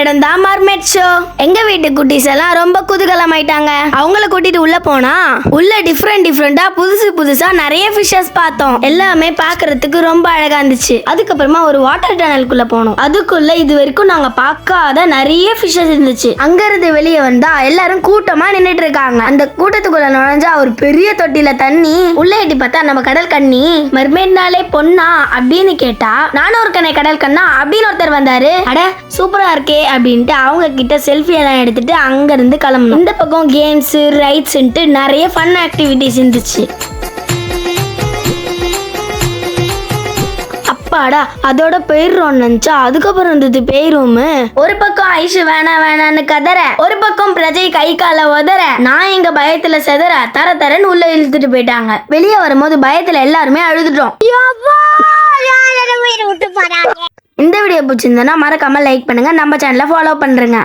இடம் தான் மர்மெட் ஷோ எங்க வீட்டு குட்டீஸ் எல்லாம் ரொம்ப குதூகலமாயிட்டாங்க. அவங்கள கூட்டிட்டு உள்ள போனா உள்ள டிஃப்ரெண்ட் டிஃப்ரெண்டா புதுசு புதுசா நிறைய ஃபிஷஸ் பார்த்தோம். எல்லாமே பாக்குறதுக்கு ரொம்ப அழகா இருந்துச்சு. அதுக்கப்புறமா ஒரு வாட்டர் டனலுக்குள்ள போனோம். அதுக்குள்ள இது வரைக்கும் நாங்க பார்க்காத நிறைய ஃபிஷஸ் இருந்துச்சு. அங்க இருந்து வெளியே வந்தா எல்லாரும் கூட்டமா நின்றுட்டு இருக்காங்க. அந்த கூட்டத்துக்குள்ள நுழைஞ்சா ஒரு பெரிய தொட்டில தண்ணி உள்ள எட்டி பார்த்தா நம்ம கடல் கண்ணி. மர்மேட்னாலே பொண்ணா அப்படின்னு கேட்டா நானும் ஒரு கண்ணை கடல் கண்ணா அப்படின்னு ஒருத்தர் வந்தாரு. அட சூப்பரா இருக்கே அப்படின்ட்டு அவங்க கிட்ட செல்ஃபி எல்லாம் எடுத்துட்டு அங்க இருந்து கிளம்பணும். இந்த பக்கம் கேம்ஸ் ரைட்ஸ்ன்ட்டு நிறைய ஃபன் ஆக்டிவிட்டிஸ் இருந்துச்சு. அப்பாடா அதோட போயிடுறோம் நினைச்சா அதுக்கப்புறம் இருந்தது பேய் ஒரு பக்கம் ஐஷு வேணா வேணான்னு கதற ஒரு பக்கம் பிரஜை கை கால உதற. நான் எங்க பயத்துல செதற தர தரன்னு உள்ள இழுத்துட்டு போயிட்டாங்க. வெளியே வரும்போது பயத்துல எல்லாருமே அழுதுட்டோம். விட்டு பிடிச்சிருந்தனா மறக்காம லைக் பண்ணுங்க. நம்ம சேனலை ஃபாலோ பண்றேங்க.